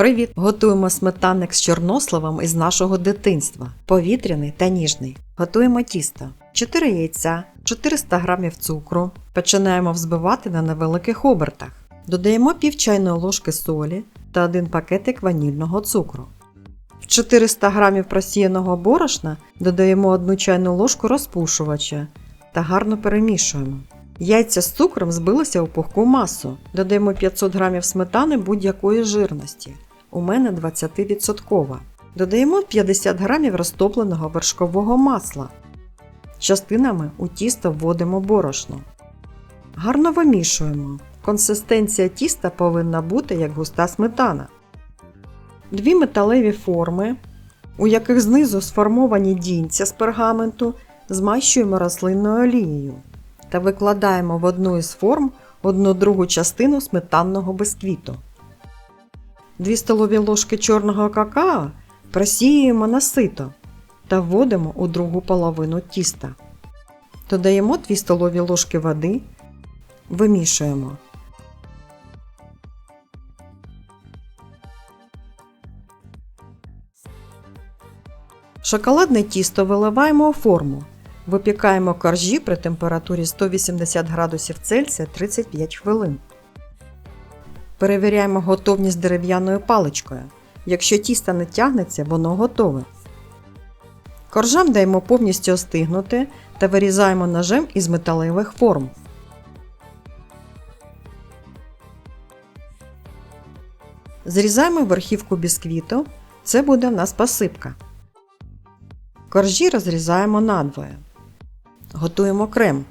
Привіт! Готуємо сметанник з чорносливом із нашого дитинства. Повітряний та ніжний. Готуємо тісто. 4 яйця, 400 г цукру. Починаємо взбивати на невеликих обертах. Додаємо пів чайної ложки солі та один пакетик ванільного цукру. В 400 г просіяного борошна додаємо 1 чайну ложку розпушувача та гарно перемішуємо. Яйця з цукром збилися у пухку масу. Додаємо 500 г сметани будь-якої жирності. У мене 20%. Додаємо 50 г розтопленого вершкового масла. Частинами у тісто вводимо борошно. Гарно вимішуємо. Консистенція тіста повинна бути як густа сметана. Дві металеві форми, у яких знизу сформовані дінця з пергаменту, змащуємо рослинною олією та викладаємо в одну із форм одну другу частину сметанного бисквіту. 2 столові ложки чорного какао просіюємо на сито та вводимо у другу половину тіста. Додаємо 2 столові ложки води, вимішуємо. Шоколадне тісто виливаємо у форму. Випікаємо коржі при температурі 180 градусів Цельсія 35 хвилин. Перевіряємо готовність дерев'яною паличкою. Якщо тісто не тягнеться, воно готове. Коржам даємо повністю остигнути та вирізаємо ножем із металевих форм. Зрізаємо верхівку бісквіту. Це буде в нас посипка. Коржі розрізаємо надвоє. Готуємо крем.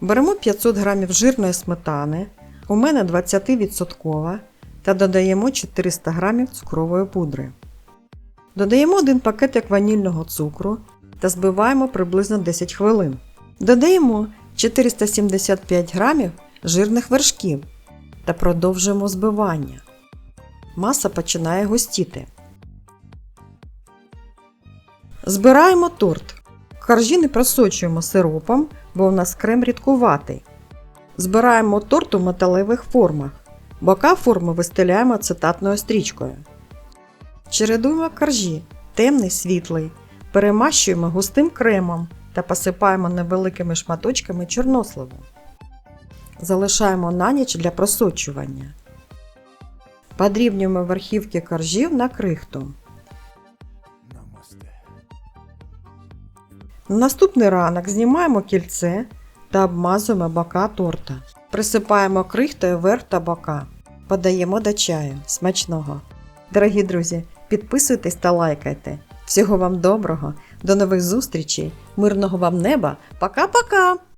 Беремо 500 г жирної сметани, у мене 20% та додаємо 400 г цукрової пудри. Додаємо один пакетик ванільного цукру та збиваємо приблизно 10 хвилин. Додаємо 475 г жирних вершків та продовжуємо збивання. Маса починає густіти. Збираємо торт. Коржі не просочуємо сиропом, бо у нас крем рідкуватий. Збираємо торт у металевих формах. Бока форми вистеляємо ацетатною стрічкою. Чередуємо коржі темний світлий. Перемащуємо густим кремом та посипаємо невеликими шматочками чорносливу. Залишаємо на ніч для просочування. Подрібнюємо верхівки коржів на крихту. На наступний ранок знімаємо кільце та обмазуємо бока торта. Присипаємо крихтою верх та бока. Подаємо до чаю. Смачного! Дорогі друзі, підписуйтесь та лайкайте. Всього вам доброго, до нових зустрічей, мирного вам неба. Пока-пока!